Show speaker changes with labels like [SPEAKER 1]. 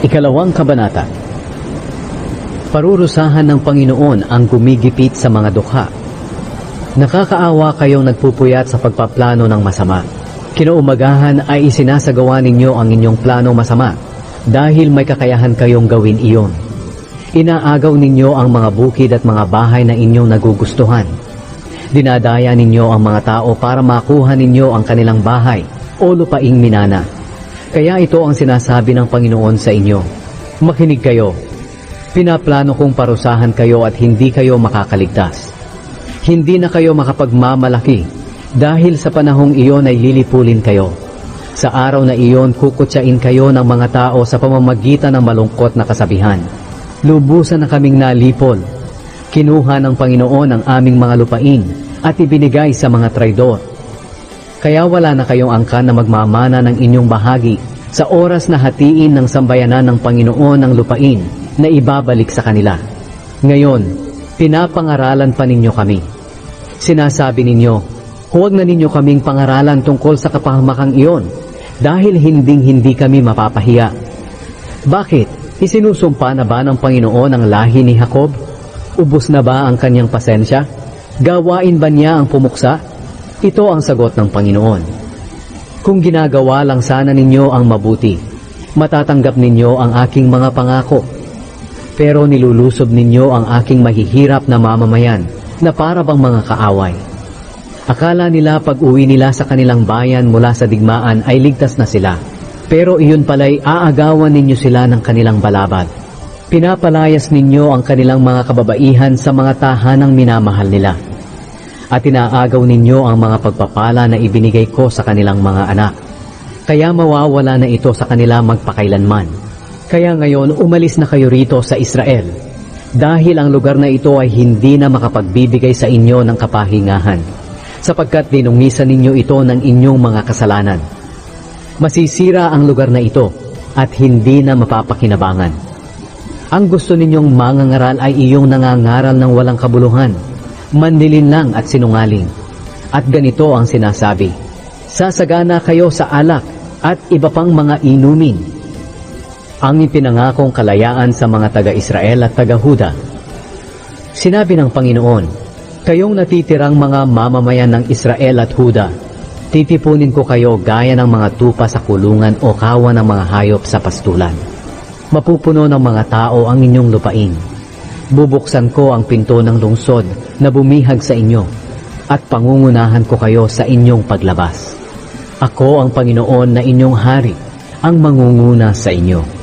[SPEAKER 1] Ikalawang Kabanata Parurusahan ng Panginoon ang gumigipit sa mga dukha. Nakakaawa kayong nagpupuyat sa pagpaplano ng masama. Kinuumagahan ay isinasagawa ninyo ang inyong plano masama dahil may kakayahan kayong gawin iyon. Inaagaw ninyo ang mga bukid at mga bahay na inyong nagugustuhan. Dinadaya ninyo ang mga tao para makuha ninyo ang kanilang bahay o lupaing minana. Kaya ito ang sinasabi ng Panginoon sa inyo. Makinig kayo. Pinaplano kong parusahan kayo at hindi kayo makakaligtas. Hindi na kayo makapagmamalaki dahil sa panahong iyon ay lilipulin kayo. Sa araw na iyon kukutsain kayo ng mga tao sa pamamagitan ng malungkot na kasabihan. Lubusan na kaming nalipol. Kinuha ng Panginoon ang aming mga lupain at ibinigay sa mga traidor. Kaya wala na kayong angkan na magmamana ng inyong bahagi sa oras na hatiin ng sambayanan ng Panginoon ang lupain na ibabalik sa kanila. Ngayon, pinapangaralan pa ninyo kami. Sinasabi ninyo, huwag na ninyo kaming pangaralan tungkol sa kapahamakang iyon dahil hinding-hindi kami mapapahiya. Bakit? Isinusumpa na ba ng Panginoon ang lahi ni Jacob? Ubus na ba ang kanyang pasensya? Gawain ba niya ang pumuksa? Ito ang sagot ng Panginoon. Kung ginagawa lang sana ninyo ang mabuti, matatanggap ninyo ang aking mga pangako. Pero nilulusob ninyo ang aking mahihirap na mamamayan na para bang mga kaaway. Akala nila pag uwi nila sa kanilang bayan mula sa digmaan ay ligtas na sila. Pero iyon pala'y aagawan ninyo sila ng kanilang balabad. Pinapalayas ninyo ang kanilang mga kababaihan sa mga tahanang minamahal nila. At inaagaw ninyo ang mga pagpapala na ibinigay ko sa kanilang mga anak. Kaya mawawala na ito sa kanila magpakailanman. Kaya ngayon umalis na kayo rito sa Israel. Dahil ang lugar na ito ay hindi na makapagbibigay sa inyo ng kapahingahan. Sapagkat dinungisan ninyo ito ng inyong mga kasalanan. Masisira ang lugar na ito at hindi na mapapakinabangan. Ang gusto ninyong mangangaral ay iyong nangangaral ng walang kabuluhan, mandilin lang at sinungaling. At ganito ang sinasabi, Sasagana kayo sa alak at iba pang mga inumin. Ang ipinangakong kalayaan sa mga taga-Israel at taga-Huda. Sinabi ng Panginoon, Kayong natitirang mga mamamayan ng Israel at Huda, titipunin ko kayo gaya ng mga tupa sa kulungan o kawan ng mga hayop sa pastulan. Mapupuno ng mga tao ang inyong lupain. Bubuksan ko ang pinto ng lungsod na bumihag sa inyo at pangungunahan ko kayo sa inyong paglabas. Ako ang Panginoon na inyong hari, ang mangunguna sa inyo.